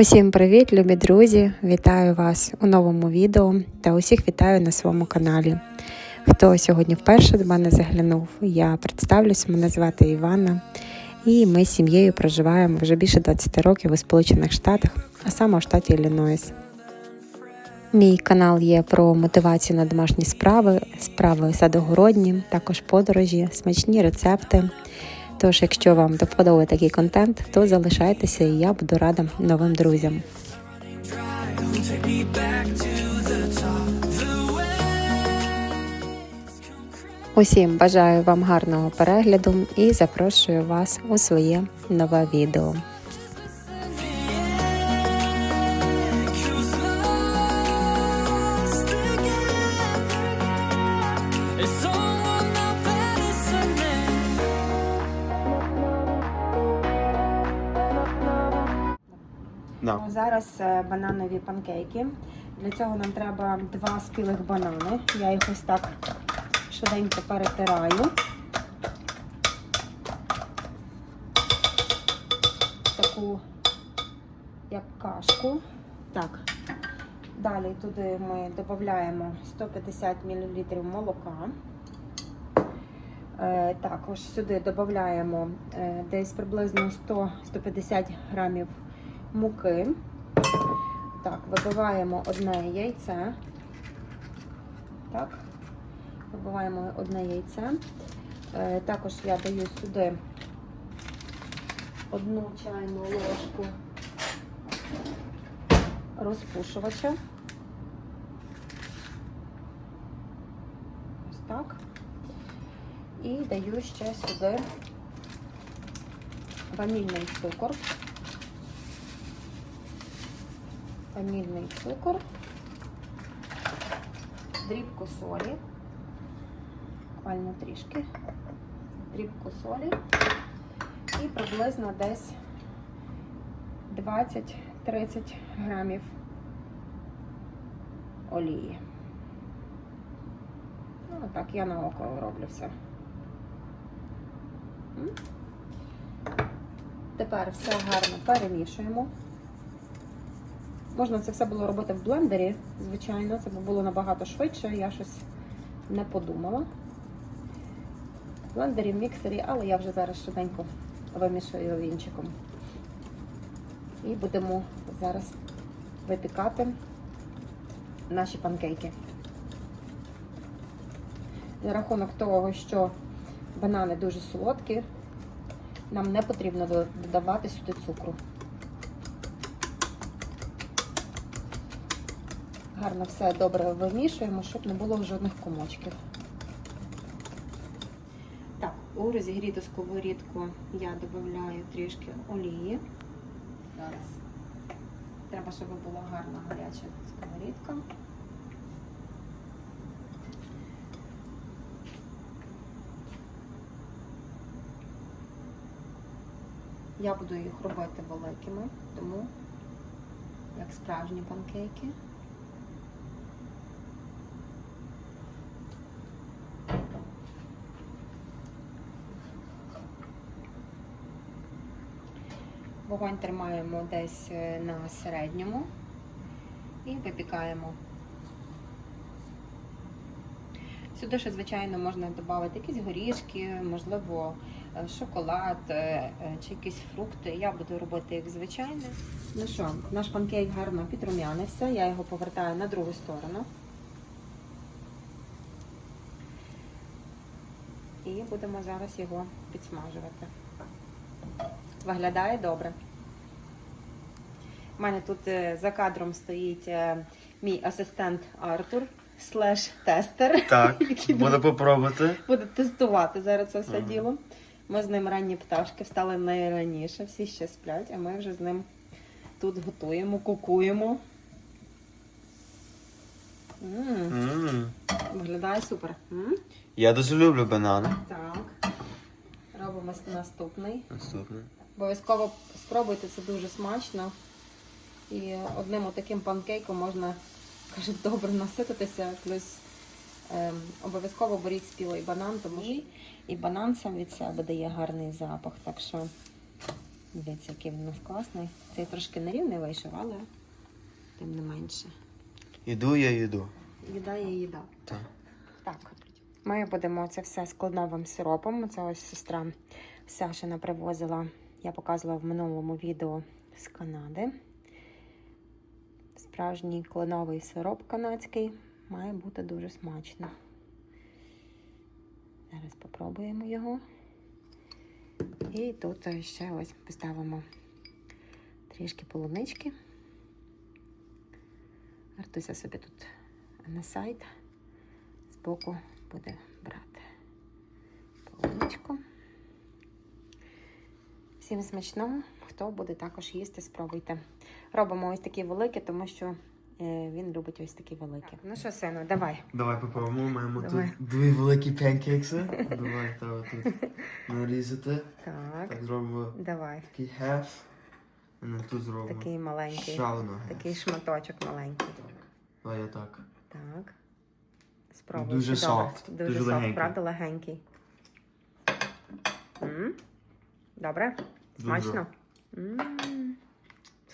Усім привіт, любі друзі! Вітаю вас у новому відео та усіх вітаю на своєму каналі. Хто сьогодні вперше до мене заглянув, я представлюсь, мене звати Івана, і ми з сім'єю проживаємо вже більше 20 років у Сполучених Штатах, а саме у штаті Іллінойс. Мій канал є про мотивацію на домашні справи, справи садогородні, також подорожі, смачні рецепти. Тож, якщо вам до такий контент, то залишайтеся і я буду рада новим друзям. Усім бажаю вам гарного перегляду і запрошую вас у своє нове відео. Зараз е, бананові панкейки. Для цього нам треба два спілих банани. Я їх ось так швиденько перетираю. Таку як кашку. Так. Далі туди ми додаємо 150 мл молока. Е, Також сюди додаємо е, десь приблизно 100-150 грамів муки. Так, вибиваємо одне яйце. Так, вибиваємо одне яйце. Е, Також я даю сюди одну чайну ложку розпушувача. Ось так. І даю ще сюди ванільний цукор. Ванільний цукор, дрібку солі, буквально трішки, дрібку солі і приблизно десь 20-30 грамів олії. Ну, так, я на око роблю все. Тепер все гарно перемішуємо. Можна це все було робити в блендері, звичайно, це було набагато швидше, я щось не подумала. В блендері, в міксері, але я вже зараз швиденько вимішую вінчиком. І будемо зараз випікати наші панкейки. За рахунок того, що банани дуже солодкі, нам не потрібно додавати сюди цукру. Гарно все добре вимішуємо, щоб не було жодних комочків. Так, у розігріту сковорідку я додаю трішки олії. Зараз. Треба, щоб була гарна гаряча сковорідка. Я буду їх робити великими, тому як справжні панкейки. Вогонь тримаємо десь е, на середньому і випікаємо. Сюди ще, звичайно, можна додати якісь горішки, можливо, е, шоколад е, чи якісь фрукти. Я буду робити як звичайне. Ну що, наш панкейк гарно підрум'янився, я його повертаю на другу сторону. І будемо зараз його підсмажувати. Виглядає добре. У мене тут е, за кадром стоїть е, мій асистент Артур, слеш тестер, Так, буду попробувати. буде тестувати зараз це все Ага. діло. Ми з ним ранні пташки встали найраніше, всі ще сплять, а ми вже з ним тут готуємо, кукуємо. М, М. Виглядає супер. М? Я дуже люблю банани. Так. Робимо наступний. Наступне. Обов'язково спробуйте, це дуже смачно. І одним отаким панкейком можна, кажуть, добре насититися. Плюс ем, обов'язково беріть спілий банан, тому що і банан сам від себе дає гарний запах. Так що Дивіться, який він у нас класний. Цей трошки нерівний вийшов, але тим не менше. Їду я їду. Їда є їда. Так. Так, ми будемо це все з кленовим сиропом. Це ось сестра Сашина привозила, я показувала в минулому відео з Канади. Справжній кленовий сироп канадський має бути дуже смачно. Зараз попробуємо його. І тут ще ось поставимо трішки полунички. Артуся собі тут на сайт збоку буде Всім смачного, хто буде також їсти, спробуйте. Робимо ось такі великі, тому що е, він любить ось такі великі. Ну що, сину, давай. Давай попробуємо. Маємо Давай. тут дві великі панкейкси. Давай треба тут нарізати. Так, Так, зробимо давай. такий half. І тут зробимо. Такий маленький. Ще. Такий шматочок маленький. Давай я так. Так. Спробуй. Дуже soft, Дуже, дуже легенький. правда, легенький. М? Добре? Смачно?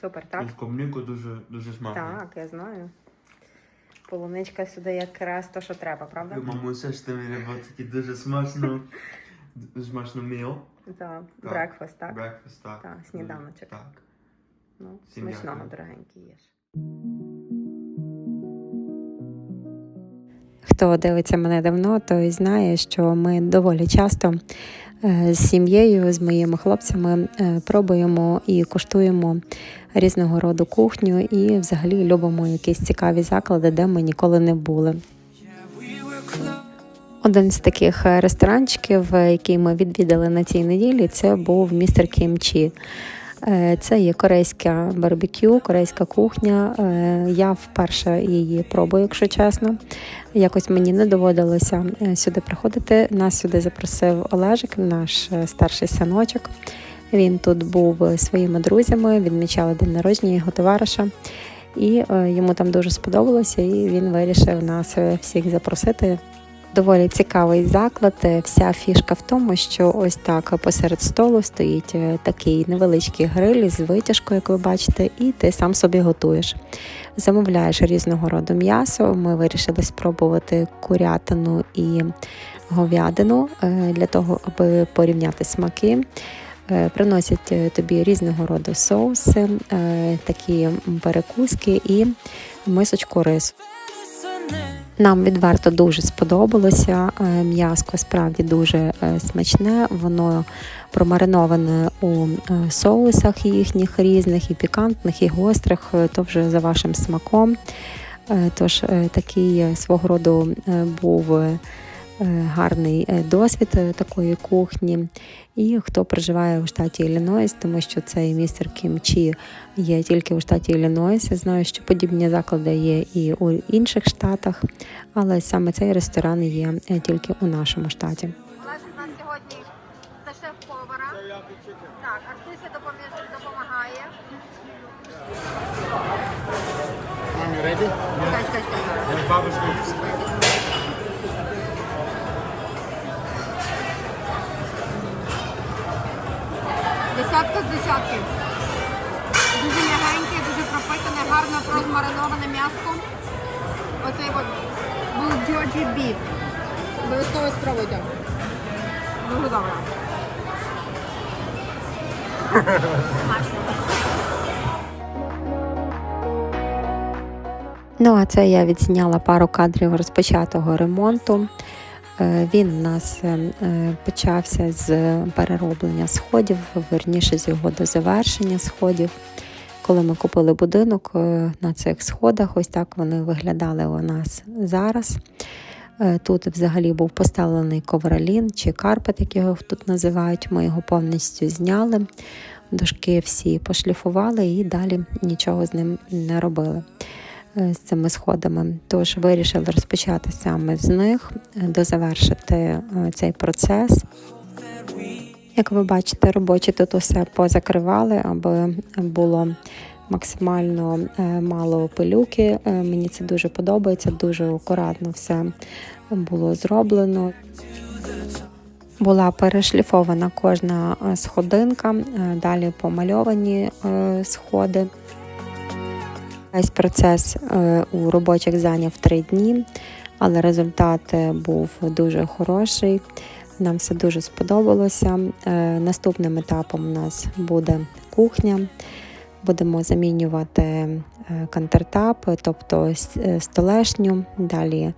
Супер, так? З клубнику дуже, дуже смачно. Так, я знаю. Полуничка сюди якраз то, що треба, правда? Мамуся ж ти мені дуже смачно. Смачно meal. Так. Брекфаст, так? Breakfast, так. Так, сніданочок. Так. Ну, Всім смачного, дорогенький їж. Хто дивиться мене давно, той знає, що ми доволі часто е, з сім'єю, з моїми хлопцями е, пробуємо і куштуємо різного роду кухню і взагалі любимо якісь цікаві заклади, де ми ніколи не були. Один з таких ресторанчиків, е, який ми відвідали на цій неділі, це був містер Кімчі. Е, Це є корейська барбекю, корейська кухня. Е, Я вперше її пробую, якщо чесно. Якось мені не доводилося е, сюди приходити. Нас сюди запросив Олежик, наш старший синочок. Він тут був своїми друзями, відмічали день народження його товариша. І йому там дуже сподобалося, і він вирішив нас всіх запросити. Доволі цікавий заклад. Вся фішка в тому, що ось так посеред столу стоїть е, такий невеличкий гриль з витяжкою, як ви бачите, і ти сам собі готуєш. Замовляєш різного роду м'ясо. Ми вирішили спробувати курятину і говядину е, для того, аби порівняти смаки. Е, Приносять тобі різного роду соуси, такі перекуски і мисочку рису. Нам відверто дуже сподобалося. Е, М'яско справді дуже е, смачне. Воно промариноване у е, соусах їхніх різних, і пікантних, і гострих, то вже за вашим смаком. Тож такий свого роду був гарний е, досвід е, такої кухні. І хто проживає у штаті Іллінойс, тому що цей містер Кімчі є тільки у штаті Іллінойс. Я знаю, що подібні заклади є і у інших штатах, але саме цей ресторан є е, тільки у нашому штаті. У нас сьогодні за шеф-повара. Так, Артуся допоміж- допомагає. Чекай, чекай, Десятка з десятки. Дуже м'ягеньке, дуже пропитане, гарно розмариноване м'яско. Оцей от булджоджі біф. Обов'язково спробуйте. Дуже добре. Ну а це я відзняла пару кадрів розпочатого ремонту. Е, Він у нас е, е, почався з перероблення сходів, верніше з його до завершення сходів. Коли ми купили будинок на цих сходах, ось так вони виглядали у нас зараз. Тут взагалі був поставлений ковролін чи карпет, як його тут називають. Ми його повністю зняли. Дошки всі пошліфували і далі нічого з ним не робили з цими сходами. Тож вирішили розпочати саме з них, е, дозавершити е, цей процес. Як ви бачите, робочі тут усе позакривали, аби було максимально е, мало пилюки. Е, Мені це дуже подобається, дуже акуратно все було зроблено. Була перешліфована кожна е, сходинка, е, далі помальовані е, сходи. Весь процес е, у робочих зайняв три дні, але результат е, був дуже хороший. Нам все дуже сподобалося. Е, Наступним етапом у нас буде кухня. Будемо замінювати контртап, тобто столешню. Далі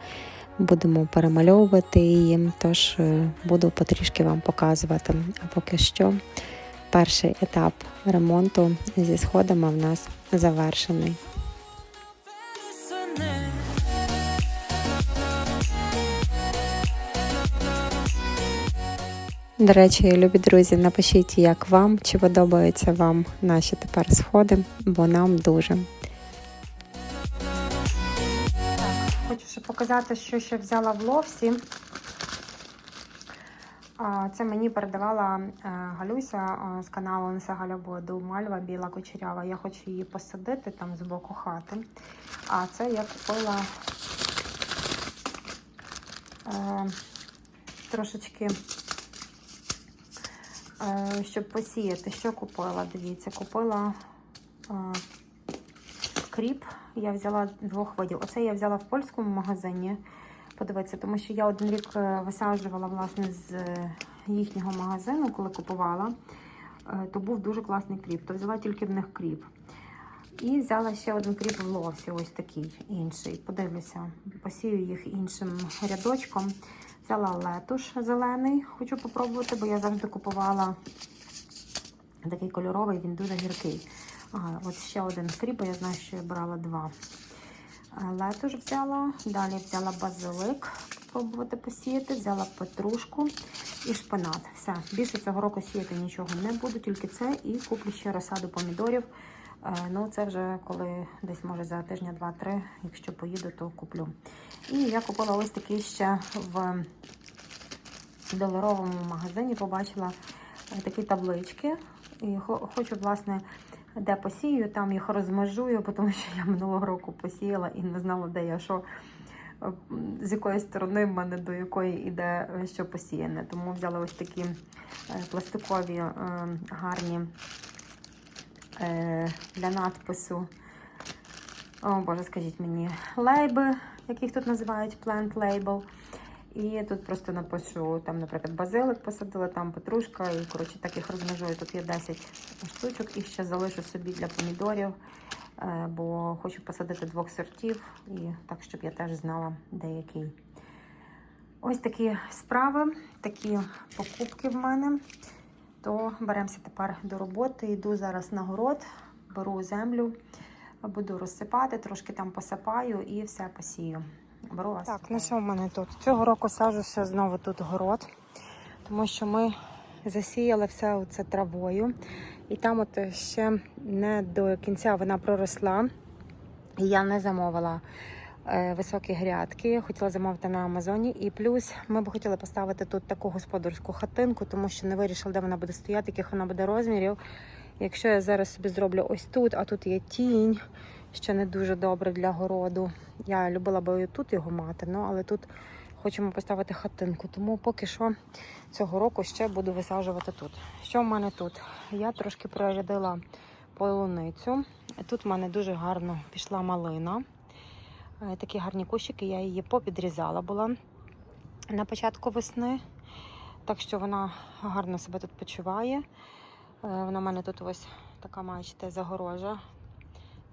будемо перемальовувати її, тож буду потрішки вам показувати. А поки що перший етап ремонту зі сходами в нас завершений. До речі, любі друзі, напишіть, як вам, чи подобаються вам наші тепер сходи, бо нам дуже. Хочу ще показати, що ще взяла в ловсі. Це мені передавала е, Галюся е, з каналу Неса Галя Боду Мальва Біла Кучерява. Я хочу її посадити там з боку хати. А це я купила е, трошечки, щоб посіяти. Що купила? Дивіться, купила е, кріп. Я взяла двох видів. Оце я взяла в польському магазині. Подивитися, тому що я один рік е, висаджувала власне з е, їхнього магазину, коли купувала, е, то був дуже класний кріп. То взяла тільки в них кріп. І взяла ще один кріп в лосі, ось такий інший. Подивлюся, посію їх іншим рядочком. Взяла летуш зелений, хочу попробувати, бо я завжди купувала такий кольоровий, він дуже гіркий. Ага, от ще один кріп, бо я знаю, що я брала два. Е, Летуш взяла, далі взяла базилик, спробувати посіяти, взяла петрушку і шпинат. Все, більше цього року сіяти нічого не буду, тільки це і куплю ще розсаду помідорів. Ну, це вже коли десь може за тижня два-три, якщо поїду, то куплю. І я купила ось такий ще в доларовому магазині, побачила е, такі таблички. І хочу, власне, де посію, там їх розмежую, тому що я минулого року посіяла і не знала, де я що, е, з якої сторони в мене до якої іде е, що посіяне. Тому взяла ось такі пластикові гарні для надпису. О, Боже, скажіть мені, лейби, яких тут називають plant label. І тут просто напишу, там, наприклад, базилик посадила, там петрушка, і коротше так їх розмежую. Тут є 10 штучок і ще залишу собі для помідорів, е, бо хочу посадити двох сортів, і так, щоб я теж знала, де який. Ось такі справи, такі покупки в мене. То беремося тепер до роботи. Йду зараз на город, беру землю, буду розсипати, трошки там посипаю і все посію. Беру вас. Так, ну що в мене тут? Цього року сажу ще знову тут город, тому що ми засіяли все це травою. І там от ще не до кінця вона проросла. І я не замовила високі грядки. Хотіла замовити на Амазоні. І плюс ми б хотіли поставити тут таку господарську хатинку, тому що не вирішили, де вона буде стояти, яких вона буде розмірів. Якщо я зараз собі зроблю ось тут, а тут є тінь, що не дуже добре для городу. Я любила би тут його мати, ну але тут хочемо поставити хатинку. Тому поки що цього року ще буду висаджувати тут. Що в мене тут? Я трошки прорядила полуницю. Тут в мене дуже гарно пішла малина. Е, Такі гарні кущики, я її попідрізала була на початку весни. Так що вона гарно себе тут почуває. Е, Вона в мене тут ось така, бачите, загорожа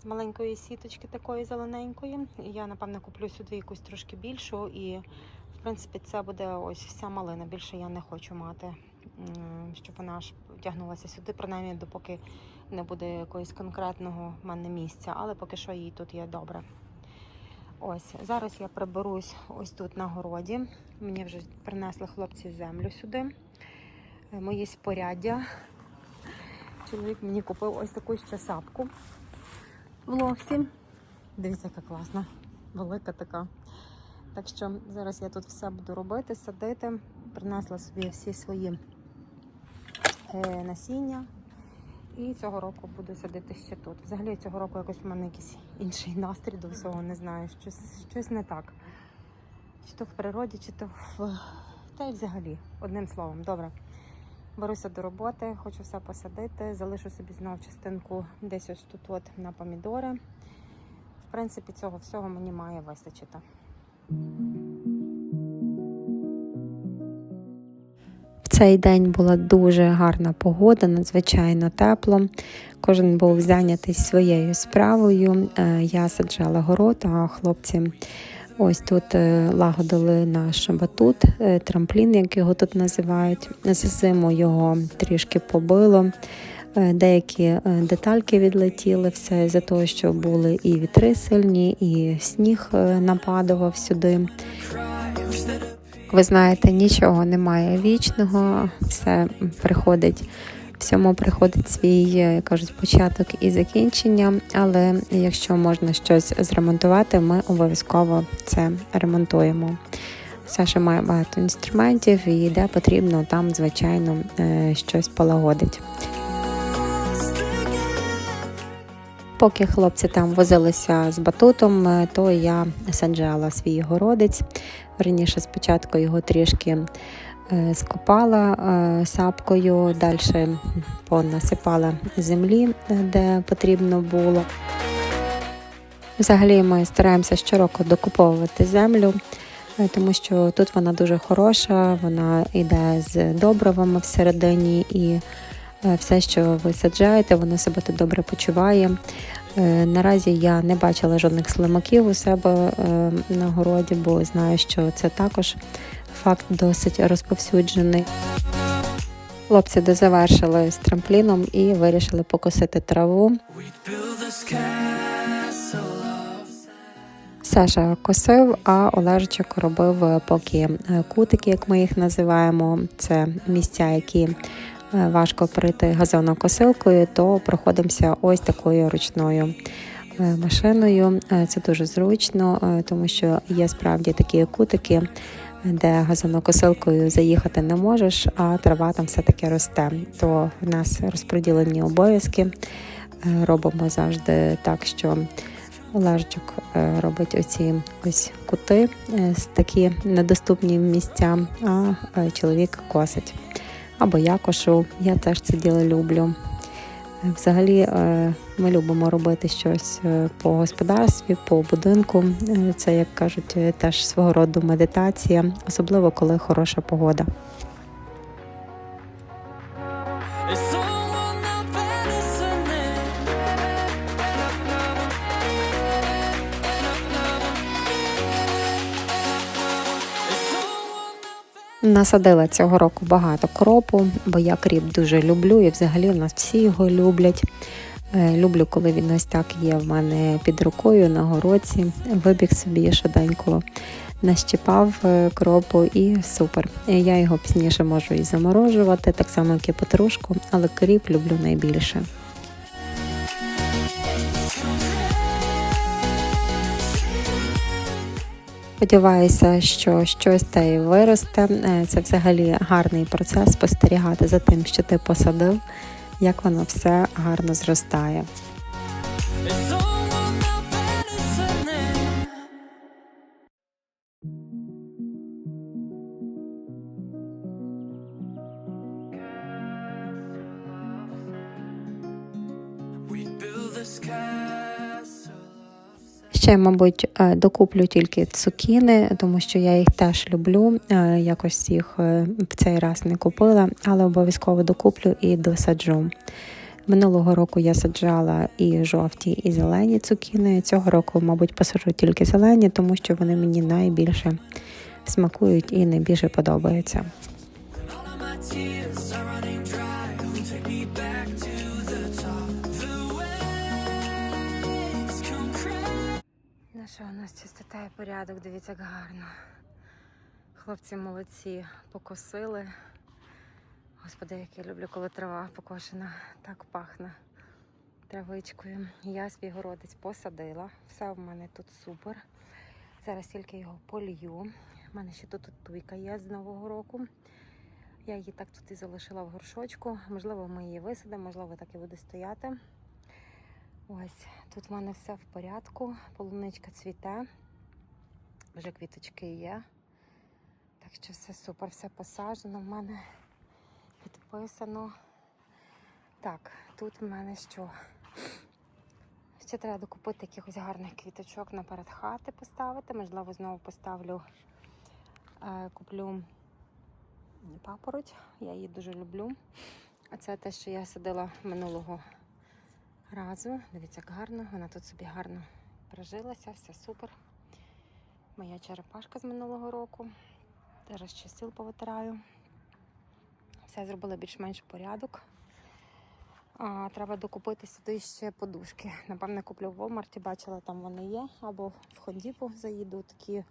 з маленької сіточки такої зелененької. Я, напевно, куплю сюди якусь трошки більшу. І, в принципі, це буде ось вся малина. Більше я не хочу мати, щоб вона аж тягнулася сюди, принаймні, допоки не буде якогось конкретного в мене місця. Але поки що їй тут є добре. Ось зараз я приберусь ось тут на городі. Мені вже принесли хлопці землю сюди. Е, Мої споряддя. Чоловік мені купив ось таку ще сапку в лофті. Дивіться, яка класна, велика така. Так що зараз я тут все буду робити, садити. Принесла собі всі свої е, насіння. І цього року буду садити ще тут. Взагалі цього року якось в мене якийсь інший настрій до всього, не знаю. Щось, щось не так. Чи то в природі, чи то в Та й взагалі, одним словом, добре. Беруся до роботи, хочу все посадити, залишу собі знов частинку десь ось тут от на помідори. В принципі, цього всього мені має вистачити. Цей день була дуже гарна погода, надзвичайно тепло. Кожен був зайнятий своєю справою. Е, Я саджала город, а хлопці ось тут е, лагодили наш батут, е, трамплін, як його тут називають. За зиму його трішки побило. Деякі детальки відлетіли, все за того, що були і вітри сильні, і сніг нападував сюди. Ви знаєте, нічого немає вічного, все приходить, всьому приходить свій, е, кажуть, початок і закінчення. Але якщо можна щось зремонтувати, ми обов'язково це ремонтуємо. Саша має багато інструментів і де потрібно, там, звичайно, е, щось полагодить. Поки хлопці там возилися з батутом, е, то я саджала свій городець. Верніше, спочатку його трішки е, скопала е, сапкою, далі понасипала землі, де потрібно було. Взагалі ми стараємося щороку докуповувати землю, тому що тут вона дуже хороша, вона йде з добривами всередині і все, що ви саджаєте, воно себе тут добре почуває. Е, Наразі я не бачила жодних слимаків у себе е, на городі, бо знаю, що це також факт досить розповсюджений. Хлопці дозавершили з трампліном і вирішили покосити траву. Саша косив, а Олежичок робив е, поки е, кутики, як ми їх називаємо. Це місця, які е, важко пройти газонокосилкою, то проходимося ось такою ручною е, машиною. Е, Це дуже зручно, е, тому що є справді такі кутики, де газонокосилкою заїхати не можеш, а трава там все-таки росте. То в нас розподілені обов'язки. Е, Робимо завжди так, що Олежчик е, робить оці ось кути е, з такі недоступні місця, а е, чоловік косить. Або якошу. я теж це діло люблю. Взагалі е, ми любимо робити щось е, по господарстві, по будинку. Е, Це, як кажуть, теж свого роду медитація, особливо коли хороша погода. Насадила цього року багато кропу, бо я кріп дуже люблю і взагалі в нас всі його люблять. Е, Люблю, коли він ось так є в мене під рукою на гороці. Вибіг собі швиденько нащипав е, кропу і супер. Е, Я його пізніше можу і заморожувати, так само як і петрушку, але кріп люблю найбільше. Сподіваюся, що щось та й виросте. Е, Це взагалі гарний процес спостерігати за тим, що ти посадив, як воно все гарно зростає. Ще, мабуть, е, докуплю тільки цукіни, тому що я їх теж люблю. Е, Якось їх е, в цей раз не купила, але обов'язково докуплю і досаджу. Минулого року я саджала і жовті, і зелені цукіни. Цього року, мабуть, посаджу тільки зелені, тому що вони мені найбільше смакують і найбільше подобаються. Нас чистота і порядок, дивіться, як гарно. Хлопці молодці, покосили. Господи, як я люблю, коли трава покошена, так пахне травичкою. Я свій городець посадила. Все в мене тут супер. Зараз тільки його полью. У мене ще тут туйка є з Нового року. Я її так тут і залишила в горшочку. Можливо, ми її висадимо, можливо, так і буде стояти. Ось тут в мене все в порядку. Полуничка цвіте. Вже квіточки є. Так що все супер, все посаджено в мене підписано. Так, тут в мене що? Ще треба докупити якихось гарних квіточок наперед хати поставити. Можливо, знову поставлю, е, куплю папороть. Я її дуже люблю. А це те, що я садила минулого разу. Дивіться, як гарно. Вона тут собі гарно прижилася, все супер. Моя черепашка з минулого року. Зараз ще стіл повитираю. Все зробила більш-менш порядок. А, треба докупити сюди ще подушки. Напевне, куплю в Walmart, бачила, там вони є. Або в Хондіпу заїду такі,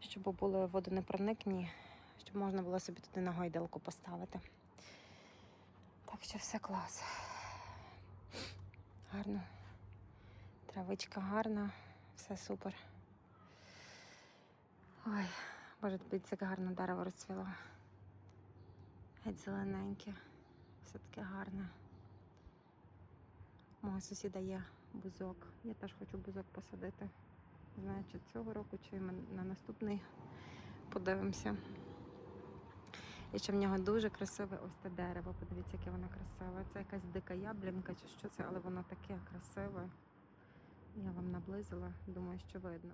щоб були водонепроникні, щоб можна було собі туди на гойдалку поставити. Так що все клас. Гарно. Травичка гарна, все супер. Ой, боже, дивіться, як гарно дерево розцвіло. Геть зелененьке, все таке гарне. Мого сусіда є бузок. Я теж хочу бузок посадити. Знаю, чи цього року, чи на наступний подивимося. І ще в нього дуже красиве ось те дерево. Подивіться, яке воно красиве. Це якась дика яблінка чи що це, але воно таке красиве. Я вам наблизила, думаю, що видно.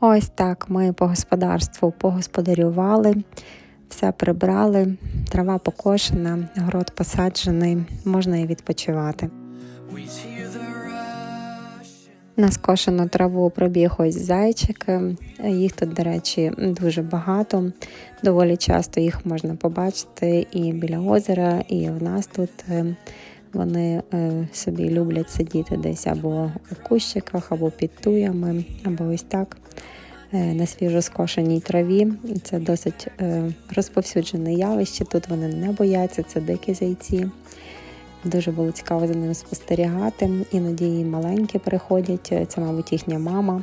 Ось так ми по господарству погосподарювали, все прибрали, трава покошена, город посаджений, можна і відпочивати. На скошену траву пробіг ось зайчики. Їх тут, до речі, дуже багато. Доволі часто їх можна побачити і біля озера, і в нас тут е, вони е, собі люблять сидіти десь або у кущиках, або під туями, або ось так е, на свіжо скошеній траві. Це досить е, розповсюджене явище. Тут вони не бояться, це дикі зайці. Дуже було цікаво за ними спостерігати. Іноді і маленькі приходять, це, мабуть, їхня мама.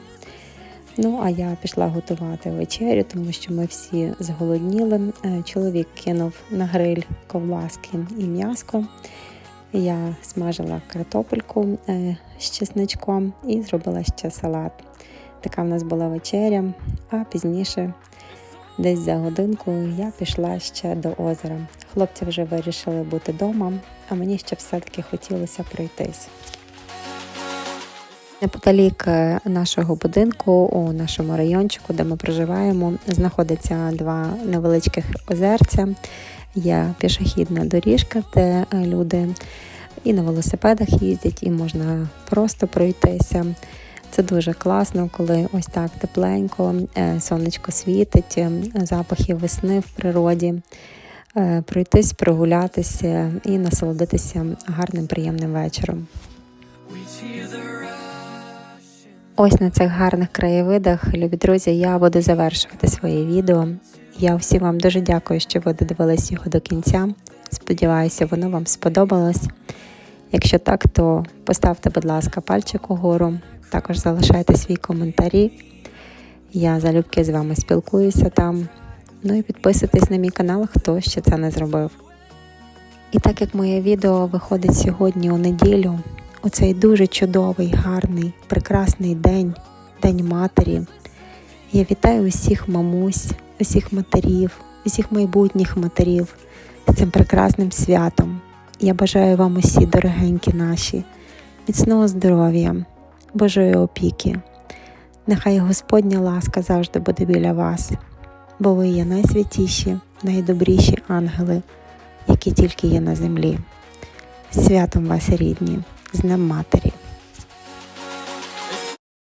Ну, а я пішла готувати вечерю, тому що ми всі зголодніли. Е, Чоловік кинув на гриль ковбаски і м'яско. Я смажила картопельку е, з чесничком і зробила ще салат. Така в нас була вечеря, а пізніше, десь за годинку, я пішла ще до озера. Хлопці вже вирішили бути вдома, а мені ще все-таки хотілося пройтись. Неподалік е, нашого будинку, у нашому райончику, де ми проживаємо, знаходиться два невеличких озерця. Є пішохідна доріжка, де е, люди і на велосипедах їздять, і можна просто пройтися. Це дуже класно, коли ось так тепленько, е, сонечко світить, запахи весни в природі. Е, Пройтись, прогулятися і насолодитися гарним приємним вечором. Ось на цих гарних краєвидах, любі друзі, я буду завершувати своє відео. Я всім вам дуже дякую, що ви додивились його до кінця. Сподіваюся, воно вам сподобалось. Якщо так, то поставте, будь ласка, пальчик угору. Також залишайте свій коментарі. Я залюбки з вами спілкуюся там. Ну і підписуйтесь на мій канал, хто ще це не зробив. І так як моє відео виходить сьогодні у неділю, у цей дуже чудовий, гарний, прекрасний день, День матері. Я вітаю усіх мамусь, усіх матерів, усіх майбутніх матерів з цим прекрасним святом. Я бажаю вам усі, дорогенькі наші, міцного здоров'я, Божої опіки. Нехай Господня ласка завжди буде біля вас, бо ви є найсвятіші, найдобріші ангели, які тільки є на землі. Святом вас, рідні, з Днем Матері!